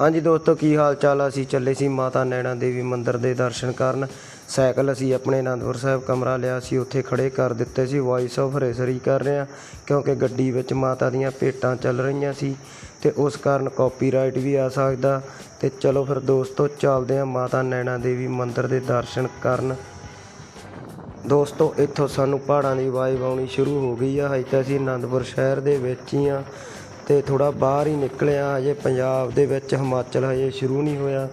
ਹਾਂਜੀ ਦੋਸਤੋ, ਕੀ ਹਾਲ ਚਾਲ ਅਸੀਂ ਚੱਲੇ ਸੀ ਮਾਤਾ ਨੈਣਾ ਦੇਵੀ ਮੰਦਿਰ ਦੇ ਦਰਸ਼ਨ ਕਰਨ। ਸਾਈਕਲ ਅਸੀਂ ਆਪਣੇ ਅਨੰਦਪੁਰ ਸਾਹਿਬ ਕਮਰਾ ਲਿਆ ਸੀ, ਉੱਥੇ ਖੜੇ ਕਰ ਦਿੱਤੇ ਸੀ। ਵਾਇਸ ਆਫ ਰੇਸਰੀ ਕਰ ਰਹੇ ਆ, ਕਿਉਂਕਿ ਗੱਡੀ ਵਿੱਚ ਮਾਤਾ ਦੀਆਂ ਭੇਟਾਂ ਚੱਲ ਰਹੀਆਂ ਸੀ ਤੇ ਉਸ ਕਾਰਨ ਕਾਪੀਰਾਈਟ ਵੀ ਆ ਸਕਦਾ। ਤੇ ਚਲੋ ਫਿਰ ਦੋਸਤੋ, ਚੱਲਦੇ ਆ ਮਾਤਾ ਨੈਣਾ ਦੇਵੀ ਮੰਦਿਰ ਦੇ ਦਰਸ਼ਨ ਕਰਨ। ਦੋਸਤੋ, ਇੱਥੋਂ ਸਾਨੂੰ ਪਹਾੜਾਂ ਦੀ ਵਾਈਬ ਆਉਣੀ ਸ਼ੁਰੂ ਹੋ ਗਈ ਆ। ਹਜੇ ਤਾਂ ਅਸੀਂ ਅਨੰਦਪੁਰ ਸ਼ਹਿਰ ਦੇ ਵਿੱਚ ਹੀ ਆ। ਤੇ ਥੋੜਾ ਬਾਹਰ ਹੀ ਨਿਕਲਿਆ। ਹਜੇ ਪੰਜਾਬ ਦੇ ਵਿੱਚ ਹਿਮਾਚਲ ਹਜੇ ਸ਼ੁਰੂ ਨਹੀਂ ਹੋਇਆ।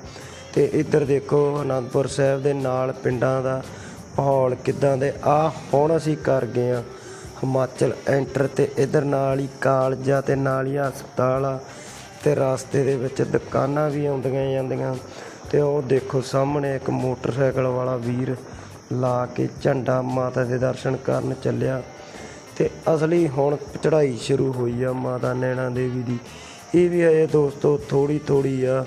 ਤੇ ਇੱਧਰ ਦੇਖੋ ਅਨੰਦਪੁਰ ਸਾਹਿਬ ਦੇ ਨਾਲ ਪਿੰਡਾਂ ਦਾ ਮਾਹੌਲ ਕਿਦਾਂ ਦੇ। ਆ ਹੁਣ ਅਸੀਂ ਕਰ ਗਏ ਆ ਹਿਮਾਚਲ ਐਂਟਰ ਤੇ ਇੱਧਰ ਨਾਲ ਹੀ ਕਾਲਜਾਂ ਆ ਤੇ ਨਾਲ ਹੀ ਹਸਪਤਾਲ ਆ ਤੇ ਰਸਤੇ ਦੇ ਵਿੱਚ ਦੁਕਾਨਾਂ ਵੀ ਆਉਂਦੀਆਂ ਜਾਂਦੀਆਂ। ਤੇ ਉਹ ਦੇਖੋ ਸਾਹਮਣੇ ਇੱਕ ਮੋਟਰਸਾਈਕਲ ਵਾਲਾ ਵੀਰ ਲਾ ਕੇ ਝੰਡਾ ਮਾਤਾ ਦੇ ਦਰਸ਼ਨ ਕਰਨ ਚੱਲਿਆ। ਤੇ ਅਸਲੀ ਹੁਣ ਚੜ੍ਹਾਈ ਸ਼ੁਰੂ ਹੋਈ ਆ ਮਾਤਾ ਨੈਣਾ ਦੇਵੀ ਦੀ। ਇਹ ਵੀ ਅਜੇ ਦੋਸਤੋ ਥੋੜੀ ਥੋੜੀ ਆ।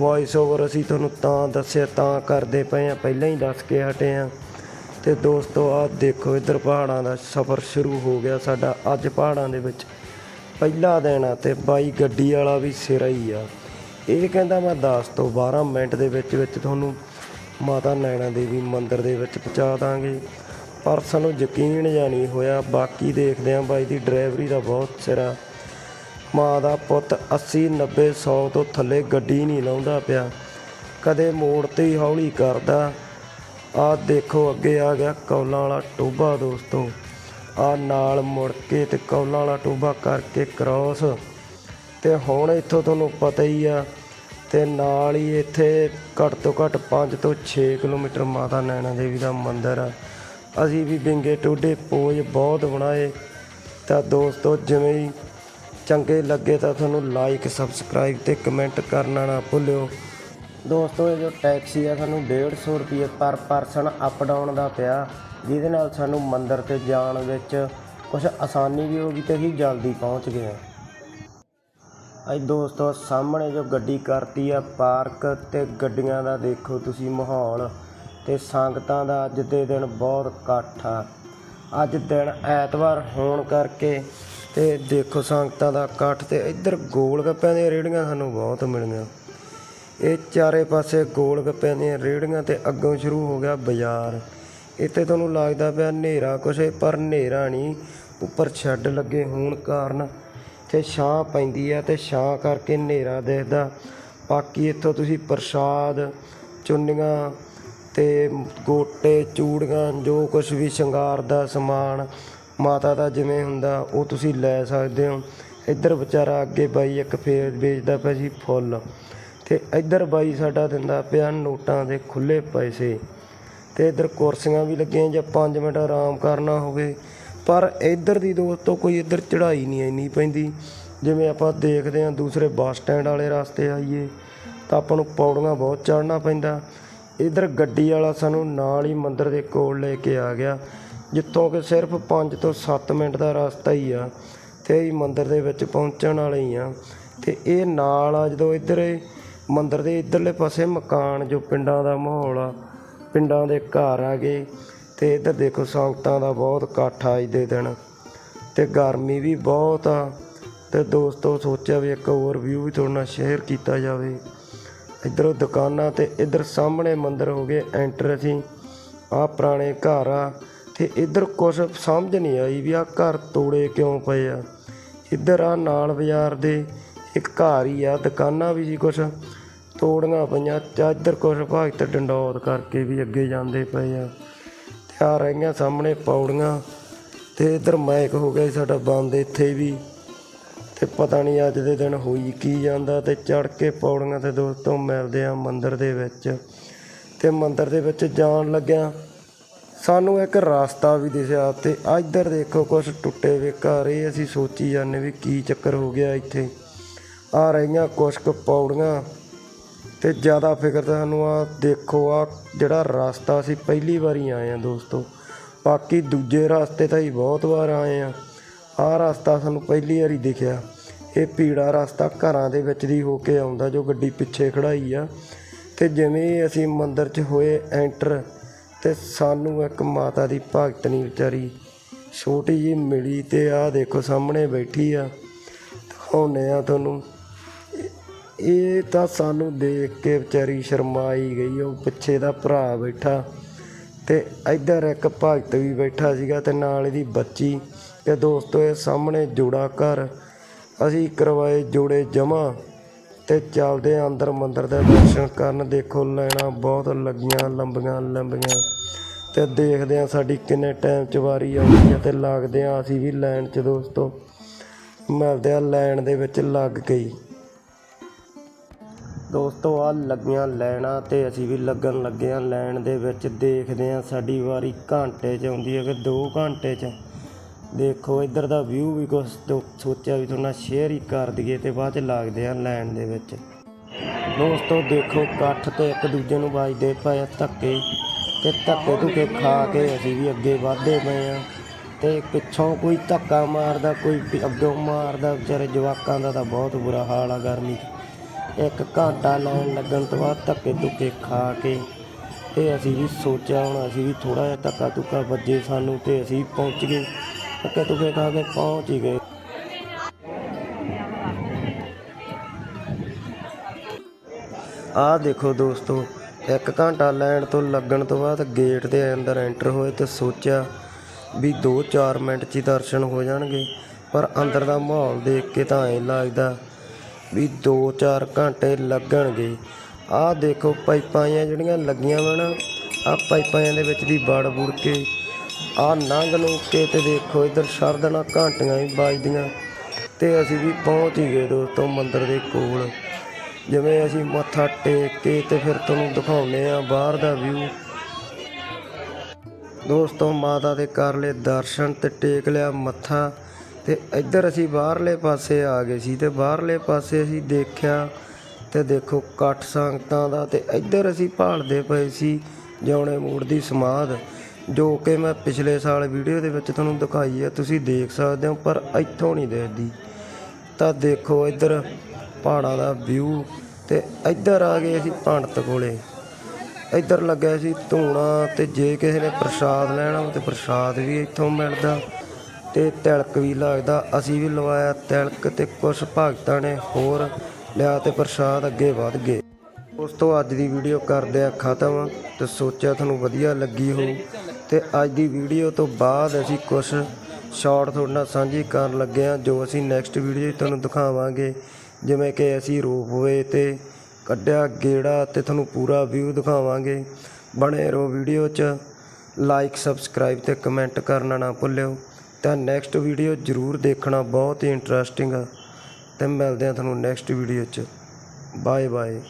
ਵੌਇਸ ਓਵਰ ਅਸੀਂ ਤੁਹਾਨੂੰ ਤਾਂ ਦੱਸਿਆ, ਤਾਂ ਕਰਦੇ ਪਏ ਆ। ਪਹਿਲਾਂ ਹੀ ਦੱਸ ਕੇ ਹਟੇ ਆ। ਤੇ ਦੋਸਤੋ, ਆਹ ਦੇਖੋ, ਇੱਧਰ ਪਹਾੜਾਂ ਦਾ ਸਫ਼ਰ ਸ਼ੁਰੂ ਹੋ ਗਿਆ ਸਾਡਾ। ਅੱਜ ਪਹਾੜਾਂ ਦੇ ਵਿੱਚ ਪਹਿਲਾ ਦਿਨ ਆ ਤੇ ਬਾਈ ਗੱਡੀ ਵਾਲਾ ਵੀ ਸਿਰਾ ਹੀ ਆ। ਇਹ ਕਹਿੰਦਾ ਮੈਂ 10 ਤੋਂ 12 ਮਿੰਟ ਦੇ ਵਿੱਚ ਵਿੱਚ ਤੁਹਾਨੂੰ ਮਾਤਾ ਨੈਣਾ ਦੇਵੀ ਮੰਦਿਰ ਦੇ ਵਿੱਚ ਪਹੁੰਚਾ ਦਾਂਗੇ। ਪਰ ਸਾਨੂੰ ਯਕੀਨ ਜਾਂ ਨਹੀਂ ਹੋਇਆ। ਬਾਕੀ ਦੇਖਦੇ ਆਂ ਬਾਈ ਦੀ ਡਰਾਈਵਰੀ ਦਾ ਬਹੁਤ ਸਿਰਾ ਮਾਂ ਦਾ ਪੁੱਤ 80 90 100 ਤੋਂ ਥੱਲੇ ਗੱਡੀ ਨਹੀਂ ਲਾਉਂਦਾ ਪਿਆ। ਕਦੇ ਮੋੜ ਤੇ ਹੀ ਹੌਲੀ ਕਰਦਾ। ਆਹ ਦੇਖੋ ਅੱਗੇ ਆ ਗਿਆ ਕੌਲਾਂ ਵਾਲਾ ਟੋਬਾ ਦੋਸਤੋ। ਆ ਨਾਲ ਮੁੜ ਕੇ ਤੇ ਕੌਲਾਂ ਵਾਲਾ ਟੋਬਾ ਕਰਕੇ ਕ੍ਰਾਸ ਤੇ ਹੁਣ ਇੱਥੋਂ ਤੁਹਾਨੂੰ ਪਤਾ ਹੀ ਆ ਤੇ ਨਾਲ ਹੀ ਇੱਥੇ ਘੱਟ ਤੋਂ ਘੱਟ 5 ਤੋਂ 6 ਕਿਲੋਮੀਟਰ ਮਾਤਾ ਨੈਣਾ ਦੇਵੀ ਦਾ ਮੰਦਿਰ ਆ। ਅਸੀਂ ਵੀ ਵਿੰਗੇ ਟੋਡੇ ਪੋਜ ਬਹੁਤ ਬਣਾਏ। ਤਾਂ ਦੋਸਤੋ, ਜਿਵੇਂ ਹੀ ਚੰਗੇ ਲੱਗੇ ਤਾਂ ਤੁਹਾਨੂੰ ਲਾਈਕ ਸਬਸਕ੍ਰਾਈਬ ਤੇ ਕਮੈਂਟ ਕਰਨਾ ਨਾ ਭੁੱਲਿਓ। ਦੋਸਤੋ, ਇਹ ਜੋ ਟੈਕਸੀ ਆ, ਸਾਨੂੰ 150 ਰੁਪਏ ਪਰ ਪਰਸਨ ਅਪ ਡਾਊਨ ਦਾ ਪਿਆ। ਜਿਹਦੇ ਨਾਲ ਸਾਨੂੰ ਮੰਦਰ ਤੇ ਜਾਣ ਵਿੱਚ ਕੁਝ ਆਸਾਨੀ ਵੀ ਹੋ ਗਈ ਤੇ ਅਸੀਂ ਜਲਦੀ ਪਹੁੰਚ ਗਏ ਹਾਂ। ਅੱਜ ਦੋਸਤੋ, ਸਾਹਮਣੇ ਜੋ ਗੱਡੀ ਕਰਤੀ ਆ, ਪਾਰਕ ਤੇ ਗੱਡੀਆਂ ਦਾ ਦੇਖੋ ਤੁਸੀਂ ਮਾਹੌਲ। ਤੇ ਸੰਗਤਾਂ ਦਾ ਅੱਜ ਦੇ ਦਿਨ ਬਹੁਤ ਇਕੱਠ ਆ। ਅੱਜ ਦਿਨ ਐਤਵਾਰ ਹੋਣ ਕਰਕੇ ਤੇ ਦੇਖੋ ਸੰਗਤਾਂ ਦਾ ਇਕੱਠ ਤੇ ਇੱਧਰ ਗੋਲ ਗੱਪਿਆਂ ਦੀਆਂ ਰੇੜੀਆਂ ਸਾਨੂੰ ਬਹੁਤ ਮਿਲੀਆਂ। ਇਹ ਚਾਰੇ ਪਾਸੇ ਗੋਲ ਗੱਪਿਆਂ ਦੀਆਂ ਰੇੜੀਆਂ ਤੇ ਅੱਗੋਂ ਸ਼ੁਰੂ ਹੋ ਗਿਆ ਬਾਜ਼ਾਰ। ਇੱਥੇ ਤੁਹਾਨੂੰ ਲੱਗਦਾ ਪਿਆ ਹਨੇਰਾ ਕੁਛ, ਪਰ ਹਨੇਰਾ ਨਹੀਂ। ਉੱਪਰ ਛੱਡ ਲੱਗੇ ਹੋਣ ਕਾਰਨ ਤੇ ਛਾਂ ਪੈਂਦੀ ਆ ਤੇ ਛਾਂ ਕਰਕੇ ਹਨੇਰਾ ਦਿਖਦਾ। ਬਾਕੀ ਇੱਥੋਂ ਤੁਸੀਂ ਪ੍ਰਸ਼ਾਦ, ਚੁੰਨੀਆਂ ਤੇ ਗੋਟੇ, ਚੂੜੀਆਂ, ਜੋ ਕੁਝ ਵੀ ਸ਼ਿੰਗਾਰ ਦਾ ਸਮਾਨ ਮਾਤਾ ਦਾ ਜਿਵੇਂ ਹੁੰਦਾ, ਉਹ ਤੁਸੀਂ ਲੈ ਸਕਦੇ ਹੋ। ਇੱਧਰ ਵਿਚਾਰਾ ਅੱਗੇ ਬਾਈ ਇੱਕ ਫੇਰ ਵੇਚਦਾ ਪਿਆ ਸੀ ਫੁੱਲ। ਤੇ ਇੱਧਰ ਬਾਈ ਸਾਡਾ ਦਿੰਦਾ ਪਿਆ ਨੋਟਾਂ ਦੇ ਖੁੱਲੇ ਪੈਸੇ। ਤੇ ਇੱਧਰ ਕੁਰਸੀਆਂ ਵੀ ਲੱਗੀਆਂ ਜਾਂ 5 ਮਿੰਟ ਆਰਾਮ ਕਰਨਾ ਹੋਵੇ। ਪਰ ਇੱਧਰ ਦੀ ਦੋਸਤੋ ਕੋਈ ਇੱਧਰ ਚੜ੍ਹਾਈ ਨਹੀਂ ਇੰਨੀ ਪੈਂਦੀ। ਜਿਵੇਂ ਆਪਾਂ ਦੇਖਦੇ ਹਾਂ ਦੂਸਰੇ ਬੱਸ ਸਟੈਂਡ ਵਾਲੇ ਰਸਤੇ ਆਈਏ, ਤਾਂ ਆਪਾਂ ਨੂੰ ਪੌੜੀਆਂ ਬਹੁਤ ਚੜ੍ਹਨਾ ਪੈਂਦਾ। ਇੱਧਰ ਗੱਡੀ ਵਾਲਾ ਸਾਨੂੰ ਨਾਲ ਹੀ ਮੰਦਰ ਦੇ ਕੋਲ ਲੈ ਕੇ ਆ ਗਿਆ, ਜਿੱਥੋਂ ਕਿ ਸਿਰਫ 5 ਤੋਂ 7 ਮਿੰਟ ਦਾ ਰਸਤਾ ਹੀ ਆ, ਤੇ ਅਸੀਂ ਮੰਦਰ ਦੇ ਵਿੱਚ ਪਹੁੰਚਣ ਵਾਲੇ ਹੀ ਆ। ਤੇ ਇਹ ਨਾਲ ਆ ਜਦੋਂ ਇੱਧਰ ਮੰਦਰ ਦੇ ਇਧਰਲੇ ਪਾਸੇ ਮਕਾਨ ਜੋ ਪਿੰਡਾਂ ਦਾ ਮਾਹੌਲ ਆ, ਪਿੰਡਾਂ ਦੇ ਘਰ ਆ ਗਏ ਤੇ ਇੱਧਰ ਦੇਖੋ ਸੰਗਤਾਂ ਦਾ ਬਹੁਤ ਇਕੱਠ ਆ ਅੱਜ ਦੇ ਦਿਨ। ਤੇ ਗਰਮੀ ਵੀ ਬਹੁਤ ਆ, ਤੇ ਦੋਸਤੋ ਸੋਚਿਆ ਵੀ ਇੱਕ ਹੋਰ ਵਿਊ ਵੀ ਤੁਹਾਡੇ ਨਾਲ ਸ਼ੇਅਰ ਕੀਤਾ ਜਾਵੇ। ਇੱਧਰੋਂ ਦੁਕਾਨਾਂ ਤੇ ਇੱਧਰ ਸਾਹਮਣੇ ਮੰਦਰ ਹੋ ਗਏ ਐਂਟਰ ਅਸੀਂ। ਆ ਪੁਰਾਣੇ ਘਰ ਆ, ਤੇ ਇੱਧਰ ਕੁਝ ਸਮਝ ਨਹੀਂ ਆਈ ਵੀ ਆ ਘਰ ਤੋੜੇ ਕਿਉਂ ਪਏ ਆ। ਇੱਧਰ ਆ ਨਾਲ ਬਾਜ਼ਾਰ ਦੇ ਇੱਕ ਘਰ ਹੀ ਆ, ਦੁਕਾਨਾਂ ਵੀ ਸੀ ਕੁਝ ਤੋੜੀਆਂ ਪਈਆਂ, ਤੇ ਇੱਧਰ ਕੁਝ ਭਗਤ ਡੰਡੌਤ ਕਰਕੇ ਵੀ ਅੱਗੇ ਜਾਂਦੇ ਪਏ ਆ। ਤੇ ਆ ਰਹੀਆਂ ਸਾਹਮਣੇ ਪੌੜੀਆਂ, ਤੇ ਇੱਧਰ ਮਾਈਕ ਹੋ ਗਿਆ ਸੀ ਸਾਡਾ ਬੰਦ, ਇੱਥੇ ਵੀ ਤੇ ਪਤਾ ਨਹੀਂ ਅੱਜ ਦੇ ਦਿਨ ਹੋਈ ਕੀ ਜਾਂਦਾ ਤੇ ਚੜ ਕੇ ਪੌੜੀਆਂ ਤੇ ਦੋਸਤੋ ਮਿਲਦੇ ਆ ਮੰਦਿਰ ਦੇ ਵਿੱਚ। ਤੇ ਮੰਦਿਰ ਦੇ ਵਿੱਚ ਜਾਣ ਲੱਗਿਆ ਸਾਨੂੰ ਇੱਕ ਰਸਤਾ ਵੀ ਦਿਸਿਆ ਤੇ ਇੱਧਰ ਦੇਖੋ ਕੁਝ ਟੁੱਟੇ ਵੇ ਘਰ। ਇਹ ਅਸੀਂ ਸੋਚੀ ਜਾਂਦੇ ਵੀ ਕੀ ਚੱਕਰ ਹੋ ਗਿਆ ਇੱਥੇ। ਆ ਰਹੀਆਂ ਕੁਛ ਕੁ ਪੌੜੀਆਂ ਤੇ ਜ਼ਿਆਦਾ ਫਿਕਰ ਤਾਂ ਸਾਨੂੰ ਆ ਦੇਖੋ ਆ ਜਿਹੜਾ ਰਸਤਾ ਅਸੀਂ ਪਹਿਲੀ ਵਾਰੀ ਆਏ ਆ ਦੋਸਤੋ। ਬਾਕੀ ਦੂਜੇ ਰਸਤੇ ਤਾਂ ਹੀ ਬਹੁਤ ਵਾਰ ਆਏ ਆ। ਆਹ ਰਸਤਾ ਸਾਨੂੰ ਪਹਿਲੀ ਵਾਰੀ ਦਿਖਿਆ। ਇਹ ਪੀੜਾ ਰਸਤਾ ਘਰਾਂ ਦੇ ਵਿੱਚ ਦੀ ਹੋ ਕੇ ਆਉਂਦਾ ਜੋ ਗੱਡੀ ਪਿੱਛੇ ਖੜਾਈ ਆ। ਤੇ ਜਿਵੇਂ ਅਸੀਂ ਮੰਦਿਰ 'ਚ ਹੋਏ ਐਂਟਰ ਤੇ ਸਾਨੂੰ ਇੱਕ ਮਾਤਾ ਦੀ ਭਗਤਨੀ ਵਿਚਾਰੀ ਛੋਟੀ ਜਿਹੀ ਮਿਲੀ ਤੇ ਆਹ ਦੇਖੋ ਸਾਹਮਣੇ ਬੈਠੀ ਆ। ਦਿਖਾਉਂਦੇ ਆ ਤੁਹਾਨੂੰ। ਇਹ ਤਾਂ ਸਾਨੂੰ ਦੇਖ ਕੇ ਵਿਚਾਰੀ ਸ਼ਰਮਾਈ ਗਈ, ਉਹ ਪਿੱਛੇ ਦਾ ਭਰਾ ਬੈਠਾ। ਤੇ ਇੱਧਰ ਇੱਕ ਭਗਤ ਵੀ ਬੈਠਾ ਸੀਗਾ ਤੇ ਨਾਲ ਇਹਦੀ ਬੱਚੀ ਤੇ ਦੋਸਤੋ ਇਹ ਸਾਹਮਣੇ ਜੋੜਾ ਘਰ। ਅਸੀਂ ਕਰਵਾਏ ਜੋੜੇ ਜਮਾ ਤੇ ਚੱਲਦੇ ਆਂ ਅੰਦਰ ਮੰਦਰ ਦੇ ਦਰਸ਼ਨ ਕਰਨ। ਦੇਖੋ ਲੈਣਾ ਬਹੁਤ ਲੱਗੀਆਂ, ਲੰਬੀਆਂ ਲੰਬੀਆਂ। ਤੇ ਦੇਖਦੇ ਆਂ ਸਾਡੀ ਕਿੰਨੇ ਟਾਈਮ ਚ ਵਾਰੀ ਆਉਂਦੀ ਹੈ ਤੇ ਲੱਗਦੇ ਆਂ ਅਸੀਂ ਵੀ ਲਾਈਨ ਚ ਦੋਸਤੋ। ਮਿਲਦੇ ਆ ਲਾਈਨ ਦੇ ਵਿੱਚ ਲੱਗ ਗਈ। ਦੋਸਤੋ ਆ ਲੱਗੀਆਂ ਲੈਣਾ ਤੇ ਅਸੀਂ ਵੀ ਲੱਗਣ ਲੱਗੇ ਆ ਲੈਣ ਦੇ ਵਿੱਚ ਦੇਖਦੇ ਆ ਸਾਡੀ ਵਾਰੀ ਘੰਟੇ ਚ ਆਉਂਦੀ ਹੈ ਕਿ 2 ਘੰਟੇ ਚ। ਦੇਖੋ, ਇੱਧਰ ਦਾ ਵਿਊ ਵੀ ਕੁਛ ਤੋਂ ਸੋਚਿਆ ਵੀ ਤੁਹਾਡੇ ਨਾਲ ਸ਼ੇਅਰ ਹੀ ਕਰ ਦਈਏ ਤੇ ਬਾਅਦ ਚ ਲੱਗਦੇ ਆ ਲੈਣ ਦੇ ਵਿੱਚ। ਦੋਸਤੋ, ਦੇਖੋ, ਇਕੱਠ ਤੇ ਇੱਕ ਦੂਜੇ ਨੂੰ ਵੱਜਦੇ ਪਏ ਆ ਧੱਕੇ ਤੇ ਧੱਕੇ ਧੁੱਕੇ ਖਾ ਕੇ ਅਸੀਂ ਵੀ ਅੱਗੇ ਵਧਦੇ ਪਏ ਆ ਤੇ ਪਿੱਛੋਂ ਕੋਈ ਧੱਕਾ ਮਾਰਦਾ, ਕੋਈ ਪਿ- ਅੱਗੋਂ ਮਾਰਦਾ, ਵਿਚਾਰੇ ਜਵਾਕਾਂ ਦਾ ਤਾਂ ਬਹੁਤ ਬੁਰਾ ਹਾਲ ਆ ਗਰਮੀ 'ਚ। ਇੱਕ ਘੰਟਾ ਲਾਈਨ ਲੱਗਣ ਤੋਂ ਬਾਅਦ ਧੱਕੇ ਧੁੱਕੇ ਖਾ ਕੇ ਤੇ ਅਸੀਂ ਵੀ ਸੋਚਿਆ, ਹੁਣ ਅਸੀਂ ਵੀ ਥੋੜਾ ਜਿਹਾ ਧੱਕਾ ਧੁੱਕਾ ਵੱਜੇ ਸਾਨੂੰ ਤੇ ਅਸੀਂ ਪਹੁੰਚ ਗਏ। ਧੱਕੇ ਧੁੱਕੇ ਖਾ ਕੇ ਪਹੁੰਚ ਹੀ ਗਏ। ਆਹ ਦੇਖੋ ਦੋਸਤੋ, ਇੱਕ ਘੰਟਾ ਲੈਣ ਤੋਂ ਲੱਗਣ ਤੋਂ ਬਾਅਦ ਗੇਟ ਦੇ ਅੰਦਰ ਐਂਟਰ ਹੋਏ ਤੇ ਸੋਚਿਆ ਵੀ 2-4 ਮਿੰਟ 'ਚ ਹੀ ਦਰਸ਼ਨ ਹੋ ਜਾਣਗੇ, ਪਰ ਅੰਦਰ ਦਾ ਮਾਹੌਲ ਦੇਖ ਕੇ ਤਾਂ ਐਂ ਲੱਗਦਾ ਵੀ 2-4 ਘੰਟੇ ਲੱਗਣਗੇ। ਆਹ ਦੇਖੋ ਪਾਈਪਾਂ ਜਿਹੀਆਂ ਜਿਹੜੀਆਂ ਲੱਗੀਆਂ ਵਾ ਨਾ, ਆਹ ਪਾਈਪਾਂ ਦੇ ਵਿੱਚ ਦੀ ਵੜ ਬੁੜ ਕੇ, ਆਹ ਨੰਗ ਨੂੰ ਕੇ ਤੇ ਦੇਖੋ ਇੱਧਰ ਸ਼ਰਦਣਾ ਘੰਟੀਆਂ ਹੀ ਵੱਜਦੀਆਂ। ਤੇ ਅਸੀਂ ਵੀ ਪਹੁੰਚ ਹੀ ਗਏ ਦੋਸਤੋ ਮੰਦਿਰ ਦੇ ਕੋਲ। ਜਿਵੇਂ ਅਸੀਂ ਮੱਥਾ ਟੇਕ ਕੇ ਤੇ ਫਿਰ ਤੁਹਾਨੂੰ ਦਿਖਾਉਂਦੇ ਆ ਬਾਹਰ ਦਾ ਵਿਊ ਦੋਸਤੋ ਮਾਤਾ ਦੇ ਕਰ ਲਏ ਦਰਸ਼ਨ ਤੇ ਟੇਕ ਲਿਆ ਮੱਥਾ। ਤੇ ਇੱਧਰ ਅਸੀਂ ਬਾਹਰਲੇ ਪਾਸੇ ਆ ਗਏ ਸੀ ਤੇ ਬਾਹਰਲੇ ਪਾਸੇ ਅਸੀਂ ਦੇਖਿਆ ਤੇ ਦੇਖੋ ਕੱਠ ਸੰਗਤਾਂ ਦਾ ਤੇ ਇੱਧਰ ਅਸੀਂ ਭਾਲਦੇ ਪਏ ਸੀ ਜਿਉਣੇ ਮੂੜ ਦੀ ਸਮਾਧ, ਜੋ ਕਿ ਮੈਂ ਪਿਛਲੇ ਸਾਲ ਵੀਡੀਓ ਦੇ ਵਿੱਚ ਤੁਹਾਨੂੰ ਦਿਖਾਈ ਹੈ, ਤੁਸੀਂ ਦੇਖ ਸਕਦੇ ਹੋ, ਪਰ ਇੱਥੋਂ ਨਹੀਂ ਦੇਖਦੀ। ਤਾਂ ਦੇਖੋ ਇੱਧਰ ਪਹਾੜਾਂ ਦਾ ਵਿਊ ਤੇ ਇੱਧਰ ਆ ਗਏ ਅਸੀਂ ਪੰਡਤ ਕੋਲੇ। ਇੱਧਰ ਲੱਗਿਆ ਸੀ ਧੂਣਾ ਤੇ ਜੇ ਕਿਸੇ ਨੇ ਪ੍ਰਸ਼ਾਦ ਲੈਣਾ ਹੋਵੇ ਤੇ ਪ੍ਰਸ਼ਾਦ ਵੀ ਇੱਥੋਂ ਮਿਲਦਾ। ਤੇ ਤਿਲਕ ਵੀ ਲੱਗਦਾ। ਅਸੀਂ ਵੀ ਲਵਾਇਆ ਤਿਲਕ ਤੇ ਕੁਝ ਭਗਤਾਂ ਨੇ ਹੋਰ ਲਿਆ ਤੇ ਪ੍ਰਸ਼ਾਦ ਅੱਗੇ ਵਧ ਗਏ। ਉਸ ਤੋਂ ਅੱਜ ਦੀ ਵੀਡੀਓ ਕਰਦੇ ਆ ਖਤਮ ਤੇ ਸੋਚਿਆ ਤੁਹਾਨੂੰ ਵਧੀਆ ਲੱਗੀ ਹੋ ਤੇ ਅੱਜ ਦੀ ਵੀਡੀਓ ਤੋਂ ਬਾਅਦ ਅਸੀਂ ਕੁਝ ਸ਼ਾਰਟ ਤੁਹਾਡੇ ਨਾਲ ਸਾਂਝੀ ਕਰਨ ਲੱਗੇ ਆ ਜੋ ਅਸੀਂ ਨੈਕਸਟ ਵੀਡੀਓ ਤੁਹਾਨੂੰ ਦਿਖਾਵਾਂਗੇ। ਜਿਵੇਂ ਕਿ ਅਸੀਂ ਰੋਪਵੇ ਤੇ ਕੱਢਿਆ ਗੇੜਾ ਤੇ ਤੁਹਾਨੂੰ ਪੂਰਾ ਵਿਊ ਦਿਖਾਵਾਂਗੇ। ਬਣੇ ਰਹੋ ਵੀਡੀਓ 'ਚ। ਲਾਈਕ ਸਬਸਕ੍ਰਾਈਬ ਤੇ ਕਮੈਂਟ ਕਰਨਾ ਨਾ ਭੁੱਲਿਓ। ਤਾਂ ਨੈਕਸਟ ਵੀਡੀਓ ਜ਼ਰੂਰ ਦੇਖਣਾ, ਬਹੁਤ ਹੀ ਇੰਟਰਸਟਿੰਗ ਆ। ਤੇ ਮਿਲਦੇ ਆ ਤੁਹਾਨੂੰ ਨੈਕਸਟ ਵੀਡੀਓ 'ਚ। Bye bye